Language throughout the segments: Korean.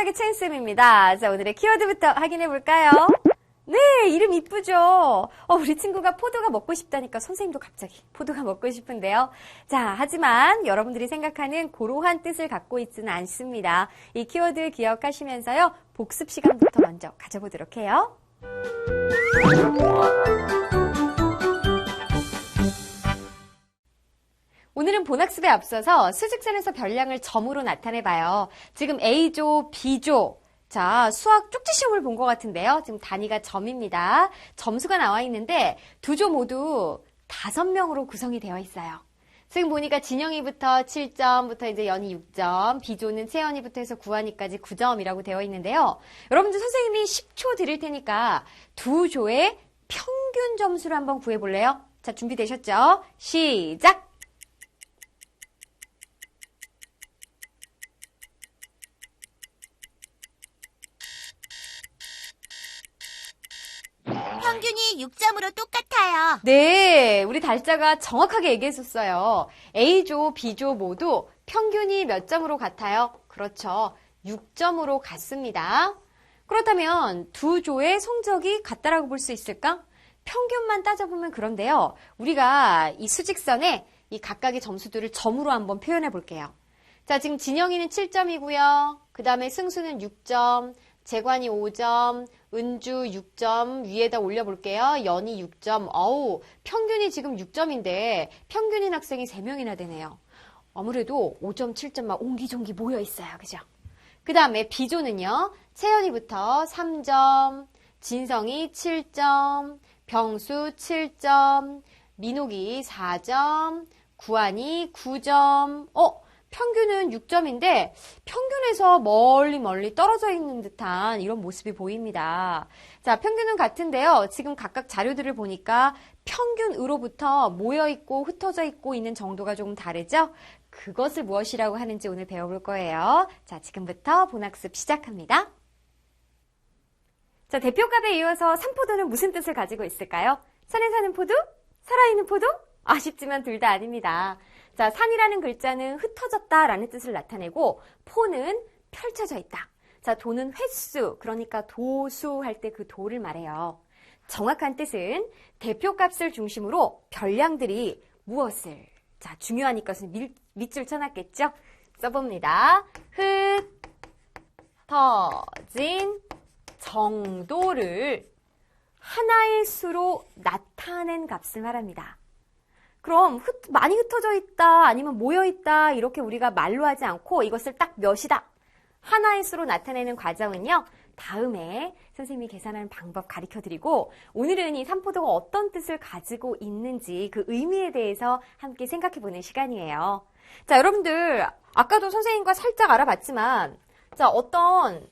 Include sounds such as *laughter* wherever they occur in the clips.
찰싹의 첸쌤입니다. 자, 오늘의 키워드부터 확인해 볼까요? 네, 이름 이쁘죠? 어, 우리 친구가 포도가 먹고 싶다니까 선생님도 갑자기 포도가 먹고 싶은데요. 자, 하지만 여러분들이 생각하는 고로한 뜻을 갖고 있지는 않습니다. 이 키워드 기억하시면서요, 복습 시간부터 먼저 가져보도록 해요. 오늘은 본학습에 앞서서 수직선에서 별량을 점으로 나타내봐요. 지금 A조, B조, 자, 수학 쪽지 시험을 본 것 같은데요. 지금 단위가 점입니다. 점수가 나와 있는데 두 조 모두 다섯 명으로 구성이 되어 있어요. 지금 보니까 진영이부터 7점부터 이제 연이 6점, B조는 채연이부터 해서 구한이까지 9점이라고 되어 있는데요. 여러분들 선생님이 10초 드릴 테니까 두 조의 평균 점수를 한번 구해볼래요? 자, 준비되셨죠? 시작! 6점으로 똑같아요. 네, 우리 달자가 정확하게 얘기했었어요. A조, B조 모두 평균이 몇 점으로 같아요? 그렇죠. 6점으로 같습니다. 그렇다면 두 조의 성적이 같다라고 볼 수 있을까? 평균만 따져보면 그런데요. 우리가 이 수직선에 이 각각의 점수들을 점으로 한번 표현해 볼게요. 자, 지금 진영이는 7점이고요. 그 다음에 승수는 6점, 재관이 5점, 은주 6점 위에다 올려볼게요. 연이 6점. 어우, 평균이 지금 6점인데 평균인 학생이 3명이나 되네요. 아무래도 5점, 7점 막 옹기종기 모여 있어요. 그죠? 그 다음에 B조는요. 채연이부터 3점, 진성이 7점, 병수 7점, 민옥이 4점, 구한이 9점. 어? 평균은 6점인데 평균에서 멀리 멀리 떨어져 있는 듯한 이런 모습이 보입니다. 자, 평균은 같은데요. 지금 각각 자료들을 보니까 평균으로부터 모여 있고 흩어져 있고 있는 정도가 조금 다르죠? 그것을 무엇이라고 하는지 오늘 배워볼 거예요. 자, 지금부터 본학습 시작합니다. 자, 대표값에 이어서 산포도는 무슨 뜻을 가지고 있을까요? 산에 사는 포도? 살아있는 포도? 아쉽지만 둘 다 아닙니다. 자, 산이라는 글자는 흩어졌다 라는 뜻을 나타내고 포는 펼쳐져 있다. 자, 도는 횟수, 그러니까 도수 할 때 그 도를 말해요. 정확한 뜻은 대표값을 중심으로 별량들이 무엇을 자, 중요하니까 밑, 밑줄 쳐놨겠죠? 써봅니다. 흩어진 정도를 하나의 수로 나타낸 값을 말합니다. 그럼 흩, 많이 흩어져 있다 아니면 모여 있다 이렇게 우리가 말로 하지 않고 이것을 딱 몇이다. 하나의 수로 나타내는 과정은요 다음에 선생님이 계산하는 방법 가르쳐 드리고 오늘은 이 삼포도가 어떤 뜻을 가지고 있는지 그 의미에 대해서 함께 생각해 보는 시간이에요. 자 여러분들 아까도 선생님과 살짝 알아봤지만 자 어떤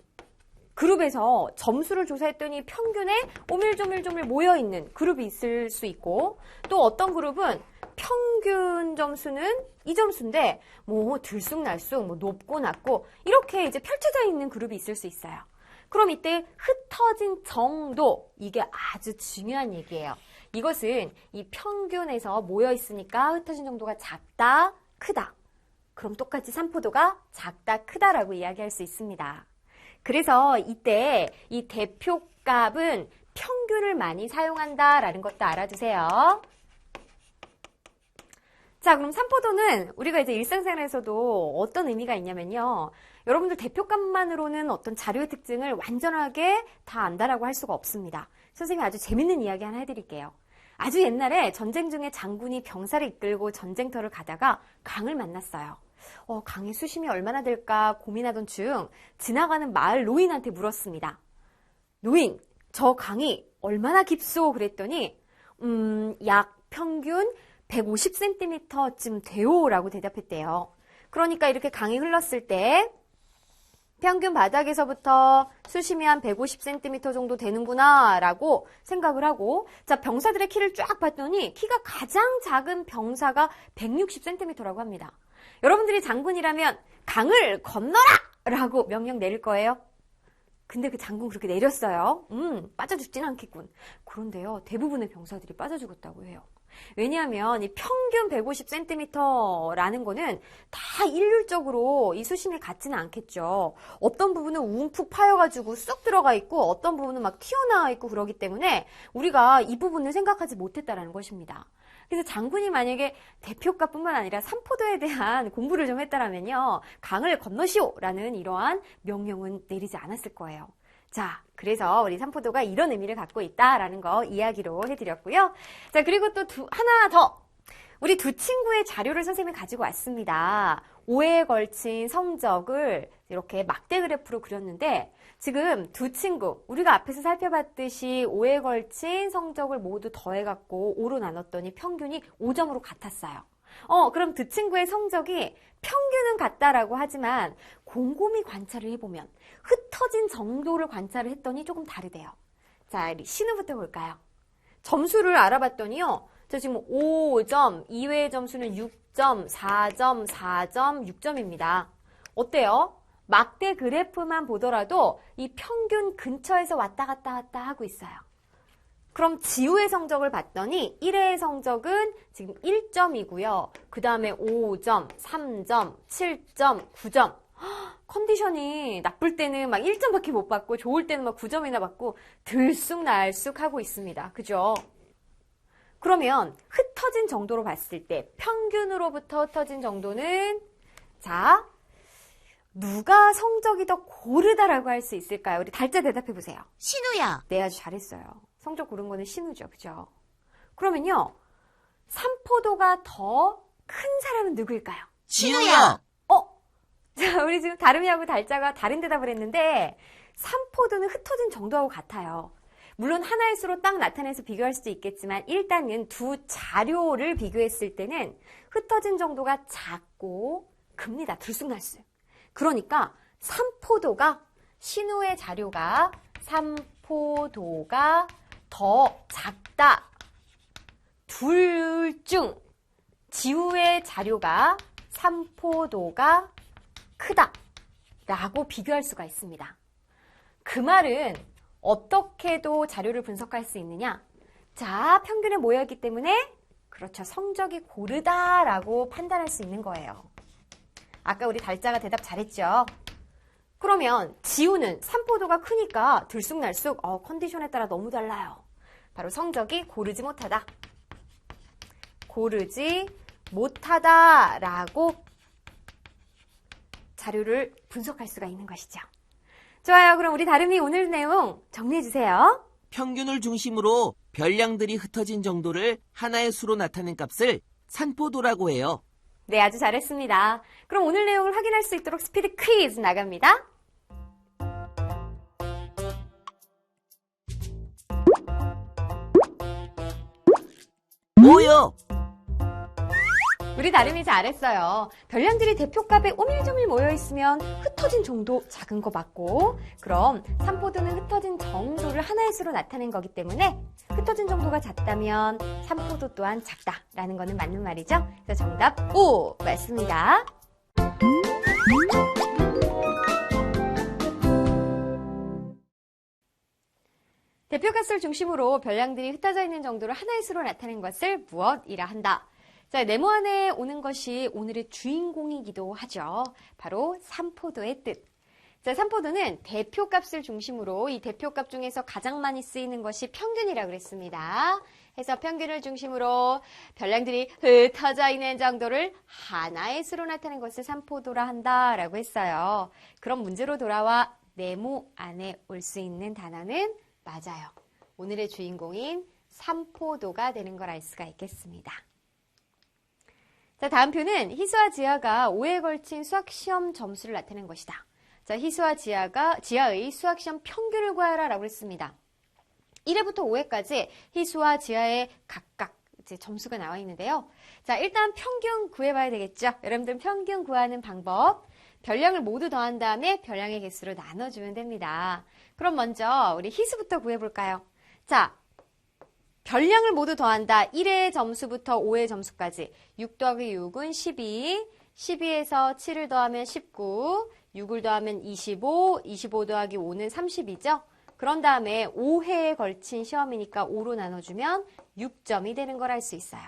그룹에서 점수를 조사했더니 평균에 오밀조밀조밀 모여있는 그룹이 있을 수 있고 또 어떤 그룹은 평균 점수는 이 점수인데 뭐 들쑥날쑥 뭐 높고 낮고 이렇게 이제 펼쳐져 있는 그룹이 있을 수 있어요. 그럼 이때 흩어진 정도 이게 아주 중요한 얘기예요. 이것은 이 평균에서 모여 있으니까 흩어진 정도가 작다, 크다. 그럼 똑같이 산포도가 작다, 크다라고 이야기할 수 있습니다. 그래서 이때 이 대표값은 평균을 많이 사용한다라는 것도 알아두세요. 자, 그럼 삼포도는 우리가 이제 일상생활에서도 어떤 의미가 있냐면요. 여러분들 대표값만으로는 어떤 자료의 특징을 완전하게 다 안다라고 할 수가 없습니다. 선생님이 아주 재밌는 이야기 하나 해드릴게요. 아주 옛날에 전쟁 중에 장군이 병사를 이끌고 전쟁터를 가다가 강을 만났어요. 어, 강의 수심이 얼마나 될까 고민하던 중 지나가는 마을 노인한테 물었습니다. 노인, 저 강이 얼마나 깊소? 그랬더니, 음, 약 평균 150cm쯤 돼요라고 대답했대요. 그러니까 이렇게 강이 흘렀을 때 평균 바닥에서부터 수심이 한 150cm 정도 되는구나 라고 생각을 하고 자 병사들의 키를 쫙 봤더니 키가 가장 작은 병사가 160cm라고 합니다. 여러분들이 장군이라면 강을 건너라! 라고 명령 내릴 거예요. 근데 그 장군 그렇게 내렸어요. 음, 빠져 죽진 않겠군. 그런데요, 대부분의 병사들이 빠져 죽었다고 해요. 왜냐하면 이 평균 150cm라는 거는 다 일률적으로 이 수심이 같지는 않겠죠. 어떤 부분은 움푹 파여가지고 쑥 들어가 있고 어떤 부분은 막 튀어나와 있고 그러기 때문에 우리가 이 부분을 생각하지 못했다라는 것입니다. 그래서 장군이 만약에 대표과뿐만 아니라 삼포도에 대한 *laughs* 공부를 좀 했다라면요. 강을 건너시오라는 이러한 명령은 내리지 않았을 거예요. 자, 그래서 우리 삼포도가 이런 의미를 갖고 있다라는 거 이야기로 해드렸고요. 자, 그리고 또 두, 하나 더. 우리 두 친구의 자료를 선생님이 가지고 왔습니다. 5회에 걸친 성적을 이렇게 막대 그래프로 그렸는데 지금 두 친구 우리가 앞에서 살펴봤듯이 5회에 걸친 성적을 모두 더해갖고 5로 나눴더니 평균이 5점으로 같았어요. 어, 그럼 두 친구의 성적이 평균은 같다라고 하지만 곰곰이 관찰을 해보면 흩어진 정도를 관찰을 했더니 조금 다르대요. 자, 신우부터 볼까요? 점수를 알아봤더니요. 자, 지금 5점, 2회 점수는 6점, 4점, 4점, 6점입니다. 어때요? 막대 그래프만 보더라도 이 평균 근처에서 왔다 갔다 왔다 하고 있어요. 그럼 지우의 성적을 봤더니 1회의 성적은 지금 1점이고요. 그 다음에 5점, 3점, 7점, 9점. 컨디션이 나쁠 때는 막 1점밖에 못 받고 좋을 때는 막 9점이나 받고 들쑥날쑥 하고 있습니다. 그죠? 그러면 흩어진 정도로 봤을 때 평균으로부터 흩어진 정도는 자 누가 성적이 더 고르다라고 할 수 있을까요? 우리 달자 대답해 보세요. 신우야. 네, 아주 잘했어요. 성적 고른 거는 신우죠. 그죠? 그러면요. 삼포도가 더 큰 사람은 누구일까요? 신우야. 어? 자, 우리 지금 다름이하고 달자가 다른 대답을 했는데 삼포도는 흩어진 정도하고 같아요. 물론 하나의 수로 딱 나타내서 비교할 수도 있겠지만 일단은 두 자료를 비교했을 때는 흩어진 정도가 작고 큽니다. 들쑥날쑥. 그러니까 삼포도가 신우의 자료가 삼포도가 더 작다. 둘 중 지우의 자료가 삼포도가 크다. 라고 비교할 수가 있습니다. 그 말은 어떻게도 자료를 분석할 수 있느냐? 자, 평균에 모여있기 때문에 그렇죠. 성적이 고르다 라고 판단할 수 있는 거예요. 아까 우리 달자가 대답 잘했죠? 그러면 지우는 삼포도가 크니까 들쑥날쑥 어, 컨디션에 따라 너무 달라요. 바로 성적이 고르지 못하다. 고르지 못하다라고 자료를 분석할 수가 있는 것이죠. 좋아요. 그럼 우리 다름이 오늘 내용 정리해 주세요. 평균을 중심으로 별량들이 흩어진 정도를 하나의 수로 나타낸 값을 산포도라고 해요. 네, 아주 잘했습니다. 그럼 오늘 내용을 확인할 수 있도록 스피드 퀴즈 나갑니다. 뭐요? 우리 다름이 잘했어요. 별량들이 대표값에 오밀조밀 모여있으면 흩어진 정도 작은 거 맞고, 그럼 삼포도는 흩어진 정도를 하나의 수로 나타낸 거기 때문에 흩어진 정도가 작다면 삼포도 또한 작다라는 거는 맞는 말이죠. 그래서 정답 O 맞습니다. 대표값을 중심으로 별량들이 흩어져 있는 정도를 하나의 수로 나타낸 것을 무엇이라 한다. 자, 네모 안에 오는 것이 오늘의 주인공이기도 하죠. 바로 삼포도의 뜻. 자, 삼포도는 대표값을 중심으로 이 대표값 중에서 가장 많이 쓰이는 것이 평균이라고 그랬습니다. 해서 평균을 중심으로 별량들이 흩어져 있는 정도를 하나의 수로 나타낸 것을 삼포도라 한다라고 했어요. 그럼 문제로 돌아와 네모 안에 올 수 있는 단어는 맞아요. 오늘의 주인공인 삼포도가 되는 걸 알 수가 있겠습니다. 자, 다음 표는 희수와 지아가 5회에 걸친 수학시험 점수를 나타낸 것이다. 자, 희수와 지아가, 지아의 수학시험 평균을 구하라 라고 했습니다. 1회부터 5회까지 희수와 지아의 각각 이제 점수가 나와 있는데요. 자, 일단 평균 구해봐야 되겠죠? 여러분들 평균 구하는 방법. 별량을 모두 더한 다음에 별량의 개수로 나눠주면 됩니다. 그럼 먼저 우리 희수부터 구해볼까요? 자, 별량을 모두 더한다. 1의 점수부터 5의 점수까지. 6 더하기 6은 12. 12에서 7을 더하면 19. 6을 더하면 25. 25 더하기 5는 30이죠. 그런 다음에 5회에 걸친 시험이니까 5로 나눠주면 6점이 되는 걸 알 수 있어요.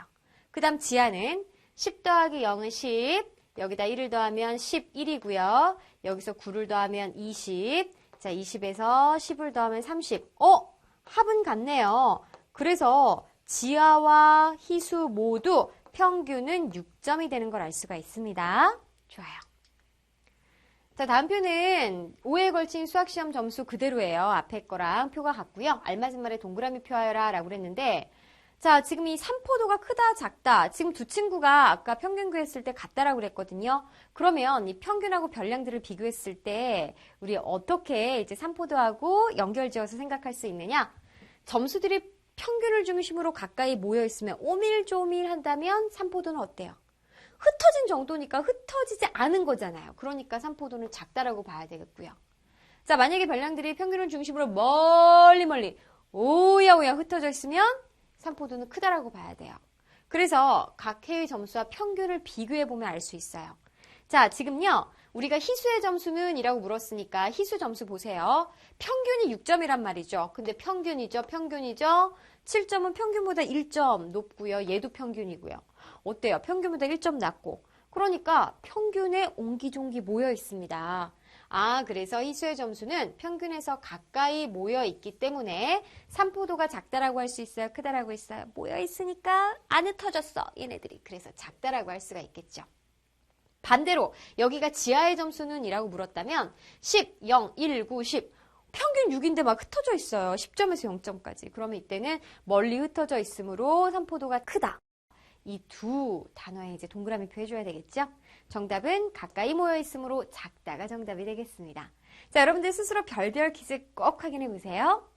그 다음 지하는 10 더하기 0은 10. 여기다 1을 더하면 11이고요. 여기서 9를 더하면 20. 자, 20에서 10을 더하면 30. 어? 합은 같네요. 그래서 지하와 희수 모두 평균은 6점이 되는 걸 알 수가 있습니다. 좋아요. 자, 다음 표는 5회에 걸친 수학시험 점수 그대로예요. 앞에 거랑 표가 같고요. 알맞은 말에 동그라미 표하여라 라고 그랬는데 자, 지금 이 삼포도가 크다, 작다. 지금 두 친구가 아까 평균 구했을 때 같다라고 그랬거든요. 그러면 이 평균하고 별량들을 비교했을 때 우리 어떻게 이제 삼포도하고 연결지어서 생각할 수 있느냐? 점수들이 평균을 중심으로 가까이 모여 있으면 오밀조밀 한다면 삼포도는 어때요? 흩어진 정도니까 흩어지지 않은 거잖아요. 그러니까 삼포도는 작다라고 봐야 되겠고요. 자, 만약에 별량들이 평균을 중심으로 멀리 멀리 오야오야 흩어져 있으면 삼포도는 크다라고 봐야 돼요. 그래서 각 해의 점수와 평균을 비교해 보면 알 수 있어요. 자, 지금요. 우리가 희수의 점수는 이라고 물었으니까 희수 점수 보세요. 평균이 6점이란 말이죠. 근데 평균이죠. 평균이죠. 7점은 평균보다 1점 높고요. 얘도 평균이고요. 어때요? 평균보다 1점 낮고. 그러니까 평균에 옹기종기 모여 있습니다. 아, 그래서 희수의 점수는 평균에서 가까이 모여 있기 때문에 삼포도가 작다라고 할 수 있어요? 크다라고 했어요? 모여 있으니까 안 흩어졌어. 얘네들이. 그래서 작다라고 할 수가 있겠죠. 반대로 여기가 지하의 점수는 이라고 물었다면 10, 0, 1, 9, 10 평균 6인데 막 흩어져 있어요. 10점에서 0점까지. 그러면 이때는 멀리 흩어져 있으므로 삼포도가 크다. 이 두 단어에 이제 동그라미 표 해줘야 되겠죠? 정답은 가까이 모여 있으므로 작다가 정답이 되겠습니다. 자, 여러분들 스스로 별별 퀴즈 꼭 확인해 보세요.